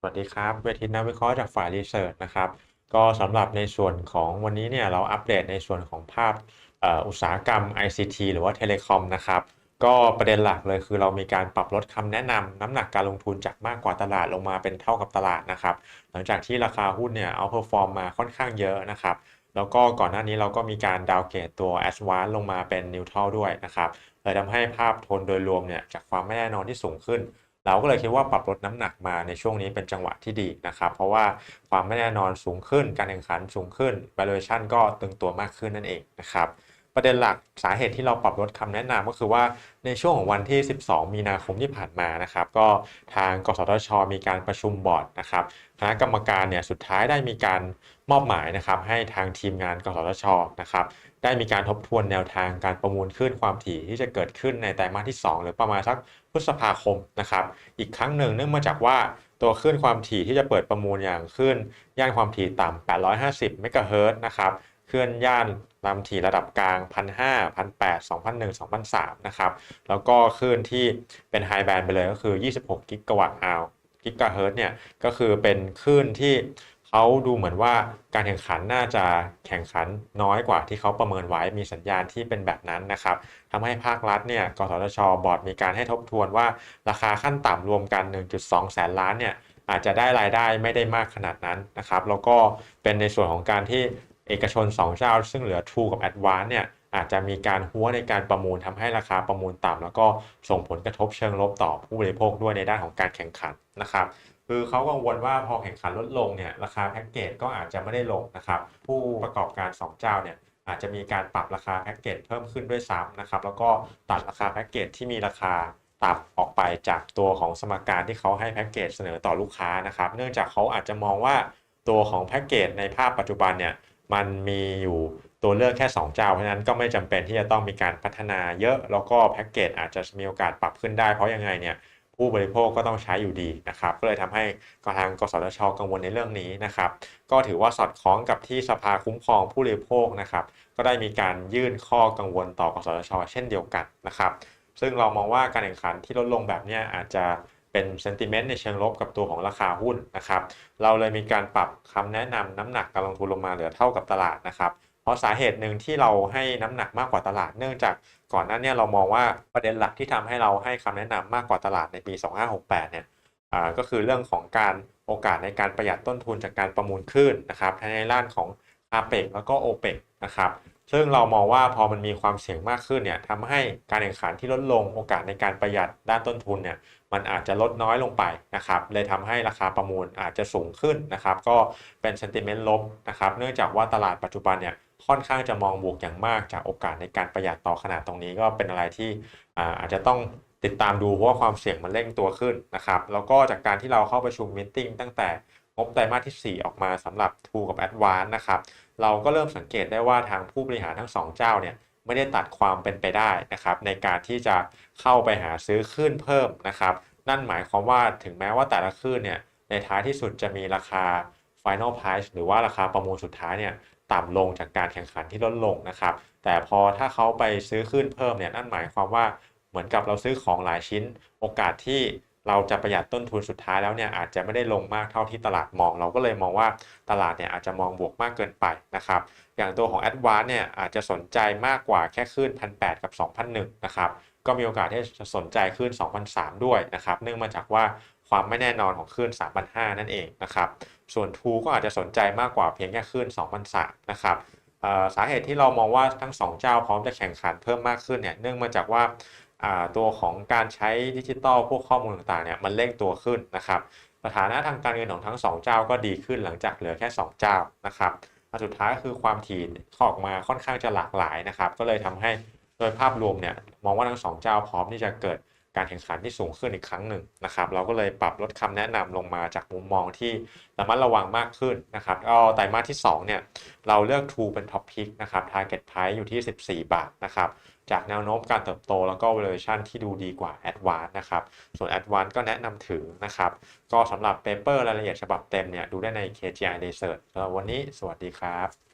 สวัสดีครับ เวทีนักวิเคราะห์จากฝ่ายรีเสิร์ชนะครับ ก็สำหรับในส่วนของวันนี้เนี่ยเราอัปเดตในส่วนของภาพอุตสาหกรรม ICT หรือว่าเทเลคอมนะครับ ก็ประเด็นหลักเลยคือเรามีการปรับลดคำแนะนำน้ำหนักการลงทุนจากมากกว่าตลาดลงมาเป็นเท่ากับตลาดนะครับ หลังจากที่ราคาหุ้นเนี่ยเอาเพอร์ฟอร์มมาค่อนข้างเยอะนะครับแล้วก็ก่อนหน้านี้เราก็มีการดาวเกรดตัว a d v a n c e ลงมาเป็นนิวทรัลด้วยนะครับเลยทำให้ภาพโทนโดยรวมเนี่ยจากความไม่แน่นอนที่สูงขึ้น เราก็เลยคิดว่าปรับลดน้ำหนักมาในช่วงนี้เป็นจังหวะที่ดีนะครับ เพราะว่าความไม่แน่นอนสูงขึ้นการแข่งขันสูงขึ้น valuation ก็ตึงตัวมากขึ้นนั่นเองนะครับ ประเด็นหลักสาเหตุที่เราปรับลดคำแนะนำก็คือว่าในช่วงของวันที่ 12 มีนาคมที่ผ่านมานะครับ ก็ทางกสทช มีการประชุมบอร์ดนะครับคณะกรรมการเนี่ยสุดท้ายได้มีการมอบหมายนะครับให้ทางทีมงานกสทชนะครับได้มีการทบทวนแนวทางการประมูลคลื่นความถี่ที่จะเกิดขึ้นในไตรมาสที่ 2 หรือประมาณสักพฤษภาคมนะครับ อีกครั้งหนึ่งเนื่องมาจากว่าตัวคลื่นความถี่ที่จะเปิดประมูลอย่างคลื่นย่านความถี่ต่ำ 850 เมกะเฮิรตซ์นะครับ คลื่อนย่านลำถี่ระดับกลาง1,500 1,800 2,001 2,003นะครับ แล้วก็คลื่นที่เป็นไฮแบนด์ไปเลยก็คือ 26 กิกะวัตต์อาวกิกะเฮิร์ตเนี่ย ก็คือเป็นคลื่นที่เขาดูเหมือนว่าการแข่งขันน่าจะแข่งขันน้อยกว่าที่เขาประเมินไว้มีสัญญาณที่เป็นแบบนั้นนะครับทำให้ภาครัฐเนี่ยกสทชบอร์ดมีการให้ทบทวนว่าราคาขั้นต่ำรวมกัน 1.2 แสนล้านเนี่ยอาจจะได้รายได้ไม่ได้มากขนาดนั้นนะครับ แล้วก็เป็นในส่วนของการที่ เอกชน 2 เจ้า ซึ่งเหลือ True กับ Advance เนี่ยอาจจะมีการหัวในการประมูลทำให้ราคาประมูลต่ำแล้วก็ส่งผลกระทบเชิงลบต่อผู้บริโภคด้วยในด้านของการแข่งขันนะครับคือเขากังวลว่าพอแข่งขันลดลงเนี่ยราคาแพ็กเกจก็อาจจะไม่ได้ลงนะครับผู้ประกอบการ 2 เจ้าเนี่ยอาจจะมีการปรับราคาแพ็กเกจเพิ่มขึ้นด้วยซ้ำนะครับแล้วก็ตัดราคาแพ็กเกจที่มีราคาต่ำออกไปจากตัวของสมการที่เขาให้แพ็กเกจเสนอต่อลูกค้านะครับ เนื่องจากเขาอาจจะมองว่าตัวของแพ็กเกจในภาพปัจจุบันเนี่ย มันมีอยู่ตัวเลือกแค่ 2 เจ้า เพราะนั้นก็ไม่จำเป็นที่จะต้องมีการพัฒนาเยอะแล้วก็แพ็กเกจอาจจะมีโอกาสปรับขึ้นได้เพราะยังไงเนี่ยผู้บริโภคก็ต้องใช้อยู่ดีนะครับ ก็เลยทำให้กทางกสทชกังวลในเรื่องนี้นะครับ ก็ถือว่าสอดคล้องกับที่สภาคุ้มครองผู้บริโภคนะครับ ก็ได้มีการยื่นข้อกังวลต่อกสทช เช่นเดียวกันนะครับ ซึ่งเรามองว่าการแข่งขันที่ลดลงแบบนี้อาจจะ เป็นเซนติเมนต์ในเชิงลบกับตัวของราคาหุ้นนะครับ เราเลยมีการปรับคำแนะนำน้ำหนักการลงทุนลงมาเหลือเท่ากับตลาดนะครับ เพราะสาเหตุหนึ่งที่เราให้น้ำหนักมากกว่าตลาด เนื่องจากก่อนหน้านี้เรามองว่าประเด็นหลักที่ทำให้เราให้คำแนะนำมากกว่าตลาดในปี 2568 เนี่ยอ่าก็คือเรื่องของการโอกาสในการประหยัดต้นทุนจากการประมูลคลื่นนะครับทั้งในด้านของ a p e c แล้วก็ OPEC นะครับ ซึ่งเรามองว่าพอมันมีความเสี่ยงมากขึ้นเนี่ยทำให้การแข่งขันที่ลดลงโอกาสในการประหยัดด้านต้นทุนเนี่ยมันอาจจะลดน้อยลงไปนะครับเลยทำให้ราคาประมูลอาจจะสูงขึ้นนะครับ ก็เป็นเซนติเมนต์ลบนะครับ เนื่องจากว่าตลาดปัจจุบันเนี่ยค่อนข้างจะมองบวกอย่างมากจากโอกาสในการประหยัดต่อขนาดตรงนี้ก็เป็นอะไรที่อาอาจจะต้องติดตามดูเพราะว่าความเสี่ยงมันเร่งตัวขึ้นนะครับ แล้วก็จากการที่เราเข้าประชุมมิ팅ตั้งแต่งบไตรมาสที่ 4 ออกมาสำหรับ True กับ Advance นะครับ เราก็เริ่มสังเกตได้ว่าทางผู้บริหารทั้ง2เจ้าเนี่ยไม่ได้ตัดความเป็นไปได้นะครับ ในการที่จะเข้าไปหาซื้อคลื่นเพิ่มนะครับ นั่นหมายความว่าถึงแม้ว่าแต่ละคลื่นเนี่ยในท้ายที่สุดจะมีราคา Final Price หรือว่าราคาประมูลสุดท้ายเนี่ยต่ำลงจากการแข่งขันที่ลดลงนะครับ แต่พอถ้าเขาไปซื้อคลื่นเพิ่มเนี่ยนั่นหมายความว่าเหมือนกับเราซื้อของหลายชิ้น โอกาสที่ เราจะประหยัดต้นทุนสุดท้ายแล้วเนี่ยอาจจะไม่ได้ลงมากเท่าที่ตลาดมอง เราก็เลยมองว่าตลาดเนี่ยอาจจะมองบวกมากเกินไปนะครับอย่างตัวของ a d v a n c e เนี่ยอาจจะสนใจมากกว่าแค่คลื่น1,800กับ2,001นะครับก็มีโอกาสที่จะสนใจคลื่น2,003ด้วยนะครับเนื่องมาจากว่าความไม่แน่นอนของคลื่น3,500นั่นเองนะครับส่วน True ก็อาจจะสนใจมากกว่าเพียงแค่คลื่น2,003นะครับสาเหตุที่เรามองว่าทั้ง 2 เจ้าพร้อมจะแข่งขันเพิ่มมากขึ้นเนี่ยเนื่องมาจากว่า ตัวของการใช้ดิจิตอลพวกข้อมูลต่างๆเนี่ยมันเร่งตัวขึ้นนะครับสถานะทางการเงินของทั้ง 2 เจ้าก็ดีขึ้นหลังจากเหลือแค่ 2 เจ้านะครับอันสุดท้ายก็คือความถี่ออกมาค่อนข้างจะหลากหลายนะครับ ก็เลยทำให้โดยภาพรวมเนี่ยมองว่าทั้ง 2 เจ้าพร้อมที่จะเกิด การแข่งขันที่สูงขึ้นอีกครั้งหนึ่งนะครับ เราก็เลยปรับลดคำแนะนำลงมาจากมุมมองที่ระมัดระวังมากขึ้นนะครับก็ไตรมาสที่2เนี่ยเราเลือก True เป็น Top Pick นะครับ Target Price อยู่ที่ 14 บาทนะครับจากแนวโน้มการเติบโตแล้วก็ valuation ที่ดูดีกว่า Advance นะครับ ส่วน Advance ก็แนะนำถือนะครับ ก็สำหรับเปเปอร์รายละเอียดฉบับเต็มเนี่ยดูได้ใน KGI Research วันนี้สวัสดีครับ